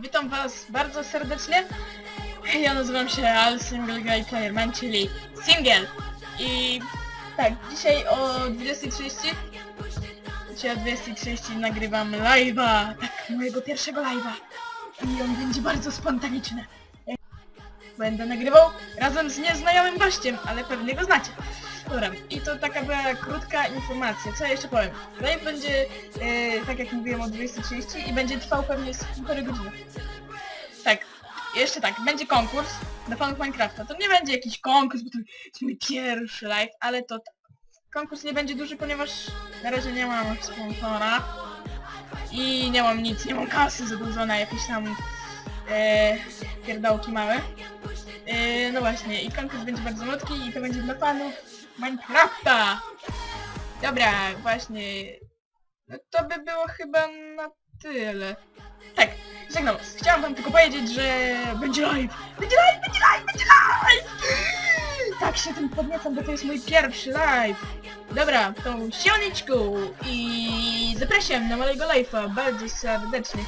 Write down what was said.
Witam was bardzo serdecznie. Ja nazywam się Al Single Guy Playerman, czyli Single. I tak, dzisiaj o 20.30 Dzisiaj o 20.30 nagrywam live'a, tak, mojego pierwszego live'a. I on będzie bardzo spontaniczny. Będę nagrywał razem z nieznajomym gościem, ale pewnie go znacie. I to taka była krótka informacja. Co ja jeszcze powiem? Live będzie, e, tak jak mówiłem, o 20.30 i będzie trwał pewnie z półtorej godziny. Tak, jeszcze tak, będzie konkurs dla fanów Minecrafta. To nie będzie jakiś konkurs, bo to jest mój pierwszy live, ale to tak. Konkurs nie będzie duży, ponieważ na razie nie mam sponsora i nie mam nic, nie mam kasy zadłużona, jakieś tam e, pierdołki małe. E, no właśnie, i konkurs będzie bardzo malutki i to będzie dla fanów Minecrafta! Dobra, właśnie. No to by było chyba na tyle. Tak, żegnam. Chciałam wam tylko powiedzieć, że będzie live! Będzie live, będzie live, będzie live! Tak się tym podniecam, bo to jest mój pierwszy live. Dobra, to sioniczku i zapraszam na mojego live'a bardzo serdecznie.